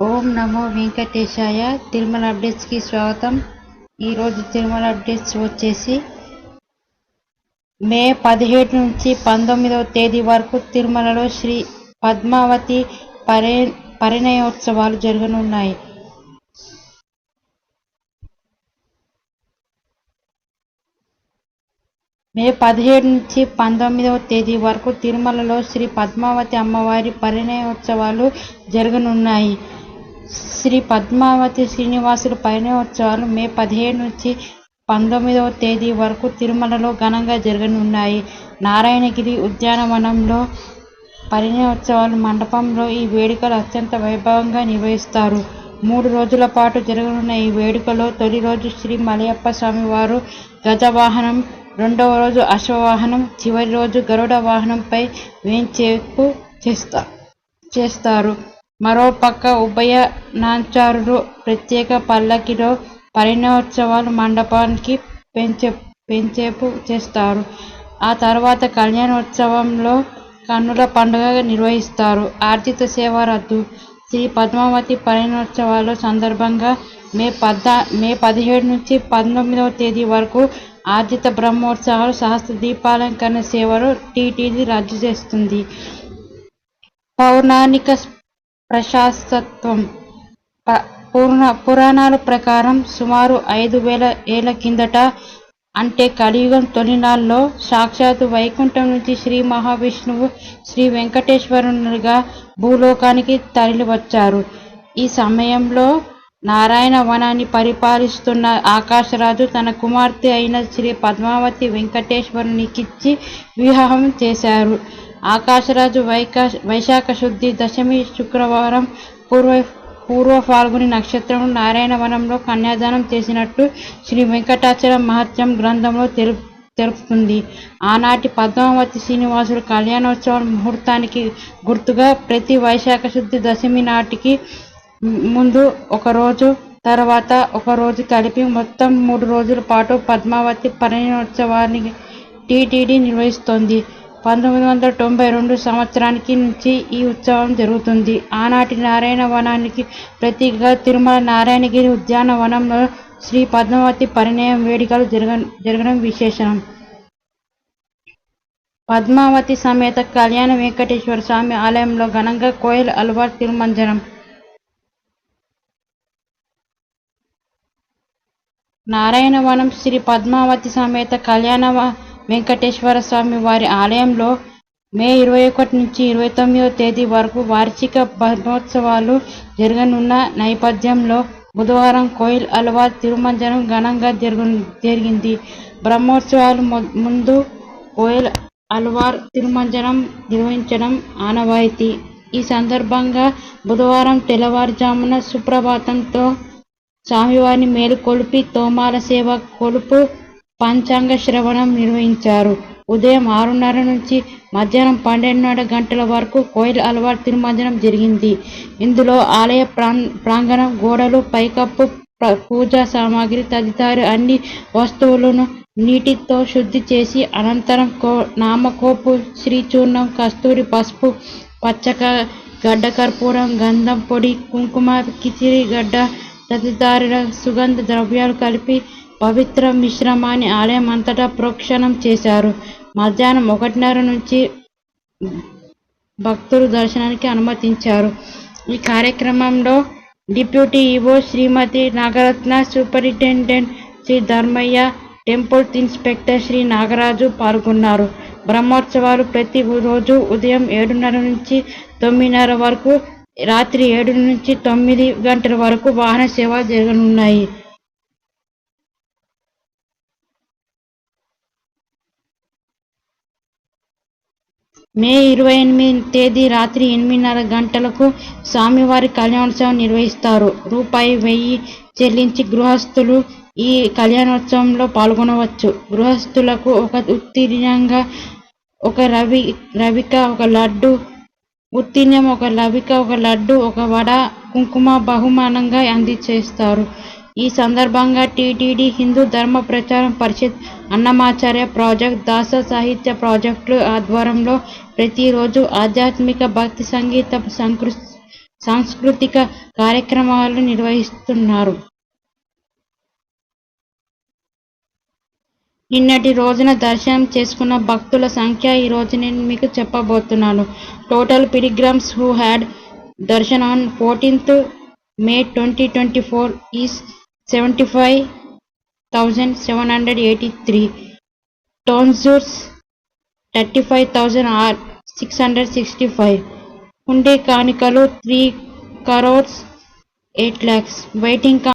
ఓం నమో వెంకటేశాయ. తిరుమల అప్డేట్స్కి స్వాగతం. ఈరోజు తిరుమల అప్డేట్స్ వచ్చేసి మే పదిహేడు నుంచి పంతొమ్మిదవ తేదీ వరకు తిరుమలలో శ్రీ పద్మావతి పరి పరిణయోత్సవాలు జరగనున్నాయి. మే పదిహేడు నుంచి పంతొమ్మిదవ తేదీ వరకు తిరుమలలో శ్రీ పద్మావతి అమ్మవారి పరిణయోత్సవాలు జరగనున్నాయి. శ్రీ పద్మావతి శ్రీనివాసులు పరిణయోత్సవాలు మే పదిహేడు నుంచి పంతొమ్మిదవ తేదీ వరకు తిరుమలలో ఘనంగా జరగనున్నాయి. నారాయణగిరి ఉద్యానవనంలో పరిణయోత్సవాల మండపంలో ఈ వేడుకలు అత్యంత వైభవంగా నిర్వహిస్తారు. మూడు రోజుల పాటు జరగనున్న ఈ వేడుకలో తొలి రోజు శ్రీ మలయప్ప స్వామివారు గజవాహనం రెండవ రోజు అశ్వవాహనం చివరి రోజు గరుడ వాహనంపై వేంచేపు చేస్తా చేస్తారు. మరోపక్క ఉభయ నాంచారులు ప్రత్యేక పల్లకిలో పరిణోత్సవాలు మండపానికి పెంచే పెంచేపు చేస్తారు. ఆ తర్వాత కళ్యాణోత్సవంలో కన్నుల పండుగ నిర్వహిస్తారు. ఆర్జిత సేవ రద్దు. శ్రీ పద్మావతి పరిణోత్సవాల సందర్భంగా మే పద్నా మే పదిహేడు నుంచి పంతొమ్మిదవ తేదీ వరకు ఆర్జిత బ్రహ్మోత్సవాలు సహస్ర దీపాలంకరణ సేవలు టీటీడీ రద్దు చేస్తుంది. పౌరాణిక ప్రశాస్తత్వం. ప- పూర్ణ పురాణాల ప్రకారం సుమారు ఐదు వేల ఏళ్ళ కిందట అంటే కలియుగం తొలినాళ్ళలో సాక్షాత్తు వైకుంఠం నుంచి శ్రీ మహావిష్ణువు శ్రీ వెంకటేశ్వరునిగా భూలోకానికి తరలివచ్చారు. ఈ సమయంలో నారాయణ వనాన్ని పరిపాలిస్తున్న ఆకాశరాజు తన కుమార్తె అయిన శ్రీ పద్మావతి వెంకటేశ్వరునికిచ్చి వివాహం చేశారు. ఆకాశరాజు వైకా వైశాఖ శుద్ధి దశమి శుక్రవారం పూర్వ పూర్వ ఫాల్గుని నక్షత్రం నారాయణ వనంలో కన్యాదానం చేసినట్టు శ్రీ వెంకటాచలం మహత్యం గ్రంథంలో తెలు తెలుపుతుంది. ఆనాటి పద్మావతి శ్రీనివాసుడు కళ్యాణోత్సవం ముహూర్తానికి గుర్తుగా ప్రతి వైశాఖ శుద్ధి దశమి నాటికి ముందు ఒక రోజు తర్వాత ఒకరోజు కలిపి మొత్తం మూడు రోజుల పాటు పద్మావతి పరిణయోత్సవాన్ని టీటీడీ నిర్వహిస్తోంది. పంతొమ్మిది వందల తొంభై రెండు సంవత్సరానికి నుంచి ఈ ఉత్సవం జరుగుతుంది. ఆనాటి నారాయణ వనానికి ప్రతీకగా తిరుమల నారాయణగిరి ఉద్యానవనంలో శ్రీ పద్మావతి పరిణయం వేడుకలు జరగ జరగడం విశేషం. పద్మావతి సమేత కళ్యాణ వెంకటేశ్వర స్వామి ఆలయంలో ఘనంగా కోయిల్ అల్వార్ తిరుమంజనం. నారాయణవనం శ్రీ పద్మావతి సమేత కళ్యాణ వెంకటేశ్వర స్వామి వారి ఆలయంలో మే ఇరవై ఒకటి నుంచి ఇరవై తొమ్మిదో తేదీ వరకు వార్షిక బ్రహ్మోత్సవాలు జరగనున్న నేపథ్యంలో బుధవారం కోయిల్ అల్వార్ తిరుమంజనం ఘనంగా జరుగు జరిగింది. బ్రహ్మోత్సవాలు ముందు కోయిల్ అల్వార్ తిరుమంజనం నిర్వహించడం ఆనవాయితీ. ఈ సందర్భంగా బుధవారం తెల్లవారుజామున సుప్రభాతంతో స్వామివారిని మేలుకొలిపి తోమాల సేవ కొలుపు పంచాంగ శ్రవణం నిర్వహించారు. ఉదయం ఆరున్నర నుంచి మధ్యాహ్నం పన్నెండున్నర గంటల వరకు కోయిల్ అలవాటు తిరుమంజనం జరిగింది. ఇందులో ఆలయ ప్రాం ప్రాంగణం గోడలు పైకప్పు పూజా సామాగ్రి తదితర అన్ని వస్తువులను నీటితో శుద్ధి చేసి అనంతరం కో నామకోపు శ్రీచూర్ణం కస్తూరి పసుపు పచ్చక గడ్డ కర్పూరం గంధం పొడి కుంకుమ కిచిరి గడ్డ తదితర సుగంధ ద్రవ్యాలు కలిపి పవిత్ర మిశ్రమాన్ని ఆలయం అంతటా ప్రోక్షణం చేశారు. మధ్యాహ్నం ఒకటిన్నర నుంచి భక్తులు దర్శనానికి అనుమతించారు. ఈ కార్యక్రమంలో deputy EO Shrimati Nagaratna superintendent Shri Dharmayya temple inspector Shri Nagaraju పాల్గొన్నారు. బ్రహ్మోత్సవాలు ప్రతి రోజు ఉదయం ఏడున్నర నుంచి తొమ్మిదిన్నర వరకు రాత్రి ఏడు నుంచి తొమ్మిది గంటల వరకు వాహన సేవ జరగనున్నాయి. మే ఇరవై ఎనిమిది తేదీ రాత్రి ఎనిమిదిన్నర గంటలకు స్వామివారి కళ్యాణోత్సవం నిర్వహిస్తారు. రూపాయి వెయ్యి చెల్లించి గృహస్థులు ఈ కళ్యాణోత్సవంలో పాల్గొనవచ్చు. గృహస్థులకు ఒక ఉత్తీర్ణంగా ఒక రవి రవిక ఒక లడ్డు ఉత్తీర్ణం ఒక లవిక ఒక లడ్డు ఒక వడ కుంకుమ బహుమానంగా అందజేస్తారు. ఈ సందర్భంగా టీటీడీ హిందూ ధర్మ ప్రచారం పరిషత్ అన్నమాచార్య ప్రాజెక్ట్ దాస సాహిత్య ప్రాజెక్టులు ఆధ్వర్యంలో ప్రతిరోజు ఆధ్యాత్మిక భక్తి సంగీత సంకృ సాంస్కృతిక కార్యక్రమాలు నిర్వహిస్తున్నారు. నిన్నటి రోజున దర్శనం చేసుకున్న భక్తుల సంఖ్య ఈ రోజు నేను మీకు చెప్పబోతున్నాను. Total pilgrims who had darshan on fourteenth May twenty twenty four is seventy five thousand seven hundred eighty three tonsures thirty five thousand or six hundred sixty five ఉండే కాணிకలు three crores eight lakhs waiting